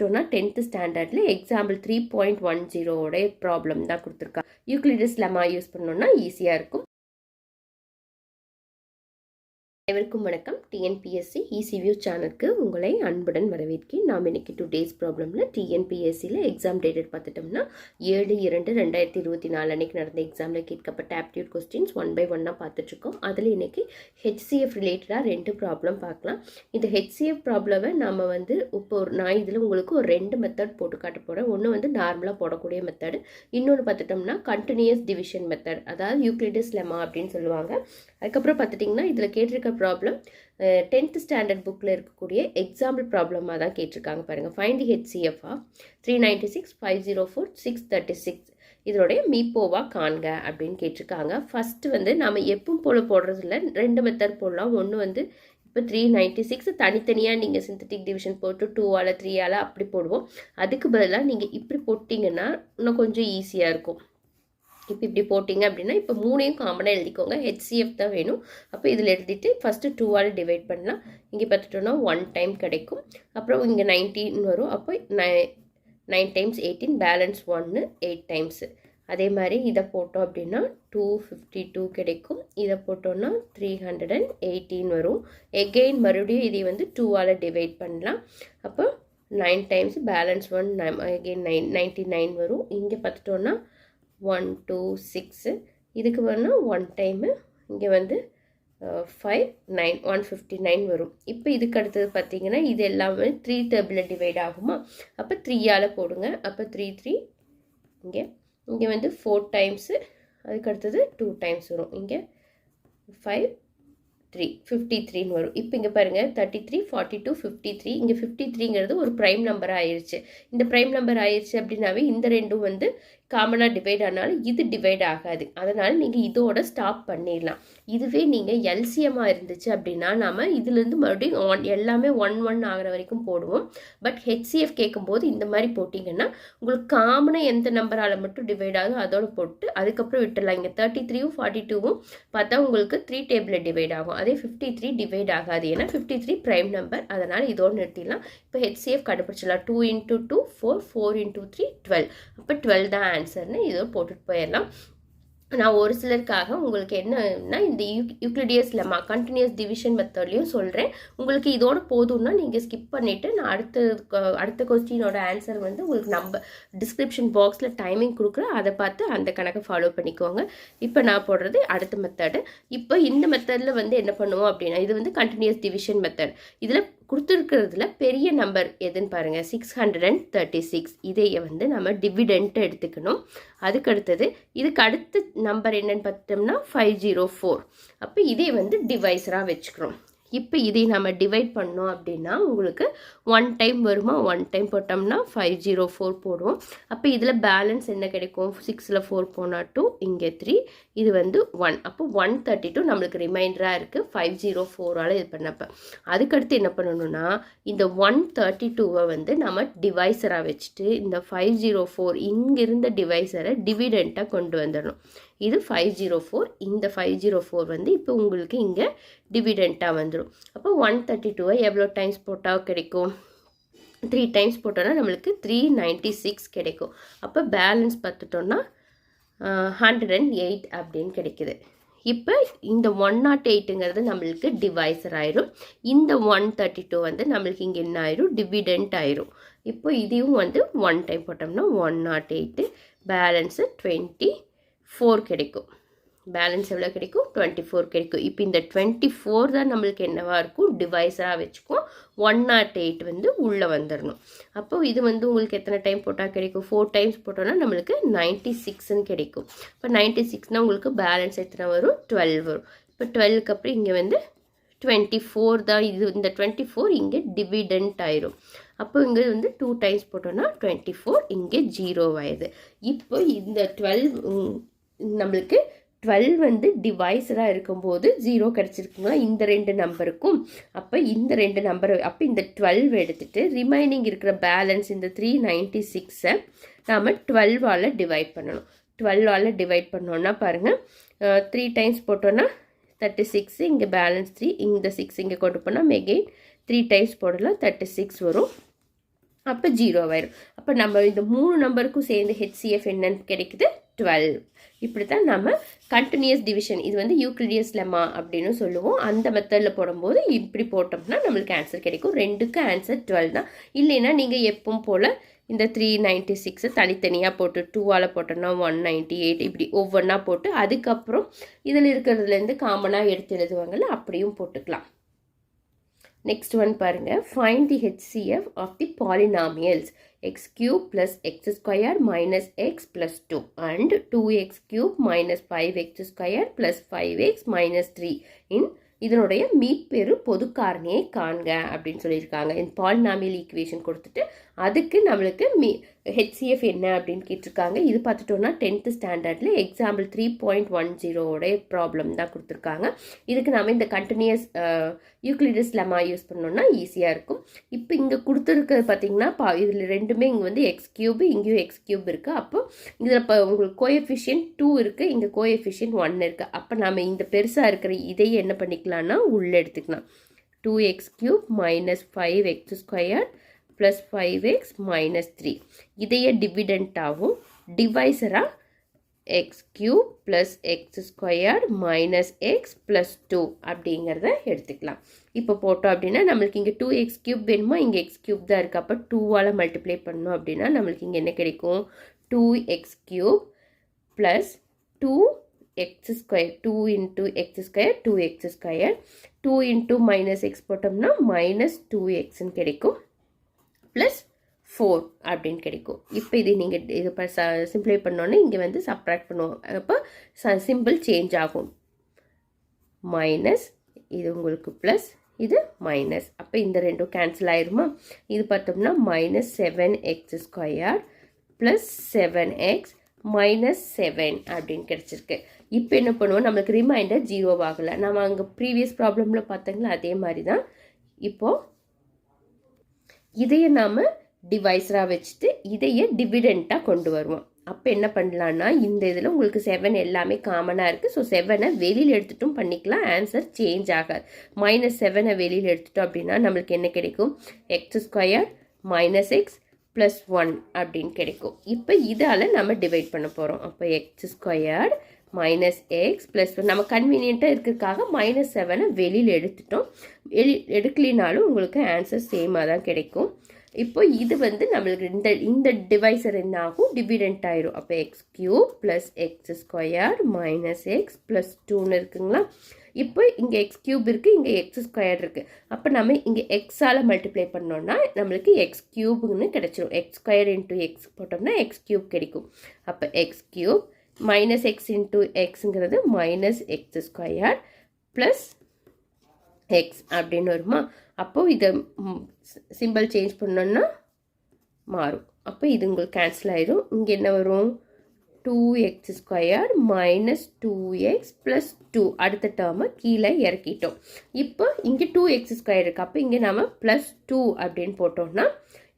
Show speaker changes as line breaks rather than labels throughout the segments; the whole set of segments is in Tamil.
டூனா டென்த்து ஸ்டாண்டர்டில் எக்ஸாம்பிள் த்ரீ பாயிண்ட் ஒன் ஜீரோவோட ப்ராப்ளம் தான் கொடுத்துருக்கா. யூக்ளிடஸ் லெமா யூஸ் பண்ணோன்னா ஈஸியாக இருக்கும். அனைவருக்கும் வணக்கம். டிஎன்பிஎஸ்சி இசிவியூ சேனலுக்கு உங்களை அன்புடன் வரவேற்கிறேன் நாம் இன்னைக்கு டூ டேஸ் ப்ராப்ளமில் டிஎன்பிஎஸ்சியில் எக்ஸாம் டேட்டட் பார்த்துட்டோம்னா ஏழு இரண்டு ரெண்டாயிரத்தி இருபத்தி நாலு அன்னைக்கு நடந்த எக்ஸாமில் கேட்கப்பட்ட ஆப்டியூட் கொஸ்டின்ஸ் ஒன் பை ஒன்னாக பார்த்துட்ருக்கோம் அதில் இன்றைக்கி ஹெச்சிஎஃப் ரிலேட்டடாக ரெண்டு ப்ராப்ளம் பார்க்கலாம். இந்த ஹெச்சிஎஃப் ப்ராப்ளமை நம்ம வந்து இப்போ ஒரு நான் இதில் உங்களுக்கு ஒரு ரெண்டு மெத்தட் போட்டு காட்ட போகிறேன் ஒன்று வந்து நார்மலாக போடக்கூடிய மெத்தடு இன்னொன்று பார்த்துட்டோம்னா கண்டினியூஸ் டிவிஷன் மெத்தட் அதாவது யூக்ளிடஸ் லெமா அப்படின்னு சொல்லுவாங்க. அதுக்கப்புறம் பார்த்துட்டிங்கன்னா இதில் கேட்டிருக்க ப்ராப்ளம் டென்த்து ஸ்டாண்டர்ட் புக்கில் இருக்கக்கூடிய எக்ஸாம்பிள் ப்ராப்ளமாக தான் கேட்டிருக்காங்க பாருங்கள் find the ஹெச்சிஎஃப்ஆ three ninety six five zero four six thirty six இதோடைய மீப்போவா காண்க அப்படின்னு கேட்டிருக்காங்க. ஃபஸ்ட்டு வந்து நம்ம எப்பவும் போல் போடுறதில்ல. ரெண்டு மெத்தட் போடலாம். ஒன்று வந்து இப்போ த்ரீ நைன்ட்டி சிக்ஸ் தனித்தனியாக நீங்கள் சிந்தட்டிக் டிவிஷன் போட்டு டூவால் த்ரீயால் அப்படி போடுவோம். அதுக்கு பதிலாக நீங்கள் இப்படி போட்டிங்கன்னா இன்னும் கொஞ்சம் ஈஸியாக இருக்கும். இப்போ இப்படி போட்டிங்க அப்படின்னா இப்போ மூணையும் காமனாக எழுதிக்கோங்க. ஹெச்சிஎஃப் தான் வேணும். அப்போ இதில் எழுதிட்டு ஃபஸ்ட்டு டூவால் டிவைட் பண்ணலாம். இங்கே பார்த்துட்டோன்னா ஒன் டைம் கிடைக்கும். அப்புறம் இங்கே நைன்டீன் வரும். அப்போ நை நைன் டைம்ஸ் எயிட்டீன் பேலன்ஸ் ஒன்று எயிட் டைம்ஸு அதே மாதிரி இதை போட்டோம் அப்படின்னா டூ ஃபிஃப்டி டூ கிடைக்கும். இதை போட்டோன்னா த்ரீ ஹண்ட்ரட் அண்ட் எயிட்டீன் வரும். எகெயின் மறுபடியும் இதை வந்து டூவால் டிவைட் பண்ணலாம். அப்போ nine times balance one again nine ninety nine வரும். இங்கே பார்த்துட்டோன்னா ஒன் டூ சிக்ஸு இதுக்கு வேணால் ஒன் டைமு இங்கே வந்து five nine one fifty nine வரும். இப்போ இதுக்கு அடுத்தது பார்த்தீங்கன்னா இது எல்லாமே த்ரீ டேபிளில் டிவைட் ஆகுமா? அப்போ த்ரீயால் போடுங்க. அப்போ த்ரீ த்ரீ இங்கே இங்கே வந்து ஃபோர் டைம்ஸு அதுக்கு அடுத்தது டூ டைம்ஸ் வரும். இங்கே ஃபைவ் த்ரீ ஃபிஃப்டி த்ரீன்னு வரும். இப்போ இங்கே பாருங்கள் thirty three forty two fifty three இங்கே ஃபிஃப்டி த்ரீங்கிறது ஒரு ப்ரைம் நம்பர் ஆயிடுச்சு இந்த ப்ரைம் நம்பர் ஆயிடுச்சு அப்படின்னாவே இந்த ரெண்டும் வந்து காமனாக டிவைட் ஆனாலும் இது டிவைட் ஆகாது. அதனால் நீங்கள் இதோட ஸ்டாப் பண்ணிடலாம். இதுவே நீங்கள் எல்சிஎம்மாக இருந்துச்சு அப்படின்னா நம்ம இதுலேருந்து மறுபடியும் ஒன் எல்லாமே ஒன் ஒன் ஆகிற வரைக்கும் போடுவோம். பட் ஹெச்சிஎஃப் கேட்கும்போது இந்த மாதிரி போட்டிங்கன்னா உங்களுக்கு காமனாக எந்த நம்பரால் மட்டும் டிவைட் ஆகும் அதோட போட்டு அதுக்கப்புறம் விட்டுடலாம். இங்கே தேர்ட்டி த்ரீயும் ஃபார்ட்டி டூவும் பார்த்தா உங்களுக்கு த்ரீ டேபிளில் டிவைட் ஆகும். அதே ஃபிஃப்டி த்ரீ டிவைட் ஆகாது. ஏன்னா ஃபிஃப்டி த்ரீ ப்ரைம் நம்பர் அதனால் இதோடு நிறுத்திடலாம். இப்போ ஹெச்சிஎஃப் கண்டுபிடிச்சிடலாம். Two into two four four into three twelve அப்போ டுவெல் தான் ஆன்சர்னு இதோ போட்டுட்டு போயிடலாம். நான் ஒரு சிலருக்காக உங்களுக்கு என்னன்னா இந்த யூ யூக்ளிடியஸ் லெமா கண்டினியூஸ் டிவிஷன் மெத்தட்லையும் சொல்கிறேன் உங்களுக்கு இதோட போதும்னா நீங்கள் ஸ்கிப் பண்ணிவிட்டு நான் அடுத்த அடுத்த கொஸ்டினோட ஆன்சர் வந்து உங்களுக்கு நம்ம டிஸ்கிரிப்ஷன் பாக்ஸில் டைமிங் கொடுக்குறேன் அதை பார்த்து அந்த கணக்கை ஃபாலோ பண்ணிக்கோங்க. இப்போ நான் போடுறது அடுத்த மெத்தடு இப்போ இந்த மெத்தடில் வந்து என்ன பண்ணுவோம் அப்படின்னா இது வந்து கண்டினியூஸ் டிவிஷன் மெத்தட் இதில் கொடுத்துருக்கிறதுல பெரிய நம்பர் எதுன்னு பாருங்கள் six hundred and thirty six இதையை வந்து நம்ம டிவிடெண்ட் எடுத்துக்கணும். அதுக்கு அடுத்தது இதுக்கு அடுத்த நம்பர் என்னென்னு பார்த்தோம்னா ஃபைவ் ஜீரோ ஃபோர் அப்போ இதே வந்து டிவைஸராக வச்சுக்கிறோம். இப்போ இதை நம்ம டிவைட் பண்ணோம் அப்படின்னா உங்களுக்கு ஒன் டைம் வருமா? ஒன் டைம் போட்டோம்னா ஃபைவ் ஜீரோ ஃபோர் போடுவோம். அப்போ இதில் பேலன்ஸ் என்ன கிடைக்கும்? சிக்ஸில் ஃபோர் போனால் டூ இங்கே த்ரீ இது வந்து ஒன் அப்போ ஒன் தேர்ட்டி டூ நம்மளுக்கு ரிமைண்டராக இருக்குது ஃபைவ் ஜீரோ ஃபோரால் இது பண்ணப்போ. அதுக்கடுத்து என்ன பண்ணணும்னா இந்த ஒன் தேர்ட்டி டூவை வந்து நம்ம டிவைஸராக வச்சுட்டு இந்த ஃபைவ் ஜீரோ ஃபோர் இங்கிருந்த டிவைஸரை டிவிடெண்ட்டாக கொண்டு வந்துடணும். இது ஃபைவ் ஜீரோ ஃபோர் இந்த ஃபைவ் ஜீரோ ஃபோர் வந்து இப்போ உங்களுக்கு இங்கே டிவிடெண்ட்டாக வந்துடும் அப்போ ஒன் தேர்ட்டி டூவை எவ்வளோ டைம்ஸ் போட்டால் கிடைக்கும்? த்ரீ டைம்ஸ் போட்டோன்னா நம்மளுக்கு த்ரீ நைன்ட்டி சிக்ஸ் கிடைக்கும். அப்போ பேலன்ஸ் பார்த்துட்டோன்னா ஹண்ட்ரட் அண்ட் எயிட் அப்படின்னு கிடைக்குது. இப்போ இந்த ஒன் நாட் எயிட்டுங்கிறது நம்மளுக்கு டிவைசர் ஆயிரும். இந்த ஒன் தேர்ட்டி டூ வந்து நம்மளுக்கு இங்கே என்ன ஆயிரும்? டிவிடெண்ட் ஆயிரும். இப்போ இதையும் வந்து ஒன் டைம் போட்டோம்னா one naught eight balance twenty four கிடைக்கும். பேலன்ஸ் எவ்வளோ கிடைக்கும்? டுவெண்ட்டி ஃபோர் கிடைக்கும். இப்போ இந்த டுவெண்ட்டி ஃபோர் தான் நம்மளுக்கு என்னவாக இருக்கும்? டிவைஸாக வச்சுக்கும். ஒன் நாட் எயிட் வந்து உள்ளே வந்துடணும் அப்போ இது வந்து உங்களுக்கு எத்தனை டைம் போட்டால் கிடைக்கும்? ஃபோர் டைம்ஸ் போட்டோன்னா நம்மளுக்கு நைன்ட்டி சிக்ஸ்ன்னு கிடைக்கும். இப்போ நைன்ட்டி சிக்ஸ்னால் உங்களுக்கு பேலன்ஸ் எத்தனை வரும்? டுவெல் வரும். இப்போ டுவெல்க்கு அப்புறம் இங்கே வந்து டுவெண்ட்டி ஃபோர் தான். இது இந்த டுவெண்ட்டி ஃபோர் இங்கே டிவிடெண்ட் ஆயிரும். அப்போ இங்கே வந்து டூ டைம்ஸ் போட்டோன்னா டுவெண்ட்டி ஃபோர் இங்கே ஜீரோ ஆயிடுது. இப்போ இந்த டுவெல் நம்மளுக்கு டுவெல் வந்து டிவைஸராக இருக்கும்போது ஜீரோ கிடச்சிருக்குங்களா இந்த ரெண்டு நம்பருக்கும். அப்போ இந்த ரெண்டு நம்பர் அப்போ இந்த டுவெல் எடுத்துகிட்டு ரிமைனிங் இருக்கிற பேலன்ஸ் இந்த த்ரீ நைன்ட்டி சிக்ஸை நாம் டுவெல்வால் டிவைட் பண்ணணும். டுவெல்வால் டிவைட் பண்ணோன்னா பாருங்கள் த்ரீ டைம்ஸ் போட்டோன்னா தேர்ட்டி சிக்ஸ் இங்கே பேலன்ஸ் த்ரீ இந்த சிக்ஸ் இங்கே கொண்டு போனால் மெகெயின் த்ரீ டைம்ஸ் போடலாம் தேர்ட்டி சிக்ஸ் வரும். அப்போ ஜீரோ ஆயிரும் அப்போ நம்ம இந்த மூணு நம்பருக்கும் சேர்ந்து ஹெச்சிஎஃப் என்னன்னு கிடைக்குது டுவெல் இப்படி தான் நம்ம கண்டினியூஸ் டிவிஷன் இது வந்து யூக்ளிடியஸ் லெமா அப்படின்னு சொல்லுவோம். அந்த மெத்தடில் போடும்போது இப்படி போட்டோம்னா நம்மளுக்கு ஆன்சர் கிடைக்கும். ரெண்டுக்கு ஆன்சர் டுவெல் தான். இல்லைன்னா நீங்கள் எப்பவும் போல் இந்த த்ரீ நைன்ட்டி சிக்ஸை தனித்தனியாக போட்டு டூவால் போட்டோம்னா ஒன் நைன்ட்டி எயிட் இப்படி ஒவ்வொன்றா போட்டு அதுக்கப்புறம் இதில் இருக்கிறதுலேருந்து காமனாக எடுத்து எழுதுவாங்கல்ல அப்படியும் போட்டுக்கலாம். நெக்ஸ்ட் ஒன் பாருங்கள் find the HCF of the polynomials x cube plus x square minus x plus two and two x cube minus five x square plus five x minus three in இதனுடைய மீப்பெரு பொது காரணியை காண்க அப்படின்னு சொல்லியிருக்காங்க. இந்த பாலினாமியல் ஈக்குவேஷன் கொடுத்துட்டு அதுக்கு நம்மளுக்கு மீ ஹெச்சிஎஃப் என்ன அப்படின்னு கேட்டிருக்காங்க. இது பார்த்துட்டோன்னா டென்த்து ஸ்டாண்டர்டில் எக்ஸாம்பிள் த்ரீ பாயிண்ட் ஒன் ஜீரோவோடைய ப்ராப்ளம் தான் கொடுத்துருக்காங்க. இதுக்கு நாம் இந்த கண்டினியூஸ் யூக்ளிடஸ் லெமா யூஸ் பண்ணோம்னா ஈஸியாக இருக்கும். இப்போ இங்கே கொடுத்துருக்கிறது பார்த்தீங்கன்னா பா இதில் ரெண்டுமே இங்கே வந்து எக்ஸ் கியூப் இங்கேயும் எக்ஸ் கியூப் இருக்குது அப்போ இதில் இப்போ உங்களுக்கு கோஎஃபிஷியன்ட் டூ இருக்குது இங்கே கோஎஃபிஷியன்ட் ஒன் இருக்குது அப்போ நம்ம இந்த பெருசாக இருக்கிற இதையே என்ன பண்ணிக்கலாம்னா உள்ளே எடுத்துக்கலாம். Two x cube minus five x square plus five x minus three இதையே டிவிடெண்ட்டாகவும் டிவைசராக x cube plus x square minus x plus two அப்படிங்கிறத எடுத்துக்கலாம். இப்போ போட்டோம் அப்படின்னா நம்மளுக்கு இங்கே டூ எக்ஸ் கியூப் வேணுமா? இங்கே எக்ஸ் கியூப் தான் இருக்குது அப்போ டூவால் மல்டிப்ளை பண்ணோம் அப்படின்னா நம்மளுக்கு இங்கே என்ன கிடைக்கும்? Two x cube plus two x square two into x square two x square two into minus x போட்டோம்னா மைனஸ் டூ எக்ஸ்ன்னு கிடைக்கும். ப்ளஸ் ஃபோர் அப்படின்னு கிடைக்கும். இப்போ இது நீங்கள் இது இப்போ ச சிம்ப்ளை பண்ணோன்னே இங்கே வந்து சப்ராக்ட் பண்ணுவோம். அப்போ ச சிம்பிள் சேஞ்ச் ஆகும். மைனஸ் இது உங்களுக்கு ப்ளஸ் இது மைனஸ் அப்போ இந்த ரெண்டும் கேன்சல் ஆயிருமா? இது பார்த்தோம்னா minus seven x square plus seven x minus seven அப்படின்னு கிடச்சிருக்கு. இப்போ என்ன பண்ணுவோம்? நம்மளுக்கு ரிமைண்டர் ஜீரோவாகலை ஆகலை நம்ம அங்கே ப்ரீவியஸ் ப்ராப்ளமில் பார்த்தீங்களா அதே மாதிரி தான் இப்போது இதையை நாம் டிவைஸராக வச்சுட்டு இதையே டிவிடெண்ட்டாக கொண்டு வருவோம். அப்போ என்ன பண்ணலான்னா இந்த இதில் உங்களுக்கு செவன் எல்லாமே காமனாக இருக்குது ஸோ செவனை வெளியில் எடுத்துட்டும் பண்ணிக்கலாம். ஆன்சர் சேஞ்ச் ஆகாது. மைனஸ் செவனை வெளியில் எடுத்துட்டோம் அப்படின்னா நம்மளுக்கு என்ன கிடைக்கும்? X square minus x plus one அப்படின்னு கிடைக்கும். இப்போ இதால் நம்ம டிவைட் பண்ண போகிறோம் அப்போ x square minus x plus நம்ம கன்வீனியண்ட்டாக இருக்கிறதுக்காக மைனஸ் செவனை வெளியில் எடுத்துட்டோம். வெளி எடுக்கலினாலும் உங்களுக்கு ஆன்சர் சேமாக தான் கிடைக்கும். இப்போ இது வந்து நம்மளுக்கு இந்த இந்த டிவைசர் என்ன ஆகும்? டிவிடெண்ட் ஆயிரும். அப்போ x cube plus x square minus x plus டூன்னு இருக்குங்களா? இப்போ இங்கே எக்ஸ் கியூப் இருக்குது இங்கே எக்ஸ் ஸ்கொயர் இருக்குது அப்போ நம்ம இங்கே எக்ஸால் மல்டிப்ளை பண்ணோன்னா நம்மளுக்கு எக்ஸ் கியூப்னு கிடச்சிரும். எக்ஸ் ஸ்கொயர் இன்ட்டு எக்ஸ் போட்டோம்னா எக்ஸ் கியூப் கிடைக்கும். அப்போ x cube minus x into எக்ஸுங்கிறது minus x square plus x அப்படின்னு வருமா? அப்போது இதை சிம்பிள் சேஞ்ச் பண்ணோன்னா மாறும். அப்போ இது உங்களுக்கு கேன்சல் ஆயிடும் இங்கே என்ன வரும்? Two x square minus two x plus two அடுத்த டேர்மை கீழே இறக்கிட்டோம். இப்போ இங்கே டூ எக்ஸ் ஸ்கொயர் இருக்குது அப்போ இங்கே நம்ம ப்ளஸ் டூ அப்படின்னு போட்டோம்னா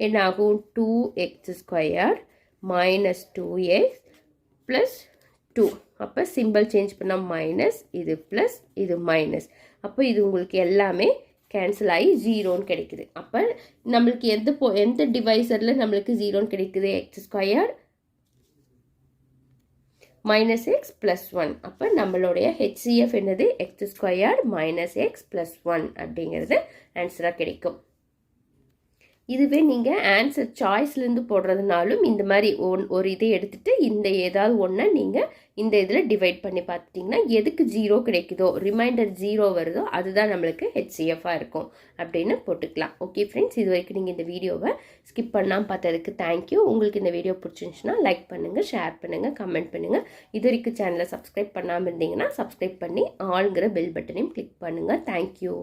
என்ன ஆகும் two x square minus two x plus two அப்போ சிம்பிள் சேஞ்ச் பண்ணால் மைனஸ் இது ப்ளஸ் இது மைனஸ் அப்போ இது உங்களுக்கு எல்லாமே கேன்சல் ஆகி ஜீரோன்னு கிடைக்குது. அப்போ நம்மளுக்கு எந்த போ எந்த டிவைசரில் நம்மளுக்கு ஜீரோன்னு கிடைக்குது? X square minus x plus one அப்போ நம்மளுடைய ஹெச்சிஎஃப் என்னது? X square minus x plus one அப்படிங்கிறது ஆன்சராக கிடைக்கும். இதுவே நீங்கள் ஆன்சர் சாய்ஸ்லேருந்து போடுறதுனாலும் இந்த மாதிரி ஒன் ஒரு இதை எடுத்துகிட்டு இந்த ஏதாவது ஒன்றை நீங்கள் இந்த இதில் டிவைட் பண்ணி பார்த்துட்டிங்கன்னா எதுக்கு ஜீரோ கிடைக்குதோ ரிமைண்டர் ஜீரோ வருதோ அதுதான் நம்மளுக்கு ஹெச்சிஎஃபாக இருக்கும் அப்படின்னு போட்டுக்கலாம். ஓகே ஃப்ரெண்ட்ஸ் இது வரைக்கும் நீங்கள் இந்த வீடியோவை ஸ்கிப் பண்ணாமல் பார்த்ததுக்கு தேங்க்யூ உங்களுக்கு இந்த வீடியோ பிடிச்சிருந்துச்சுன்னா லைக் பண்ணுங்கள் ஷேர் பண்ணுங்கள் கமெண்ட் பண்ணுங்கள் இது வரைக்கும் சேனலை சப்ஸ்கிரைப் பண்ணாமல் இருந்தீங்கன்னா சப்ஸ்கிரைப் பண்ணி ஆளுங்கிற பெல் பட்டனையும் கிளிக் பண்ணுங்கள் தேங்க்யூ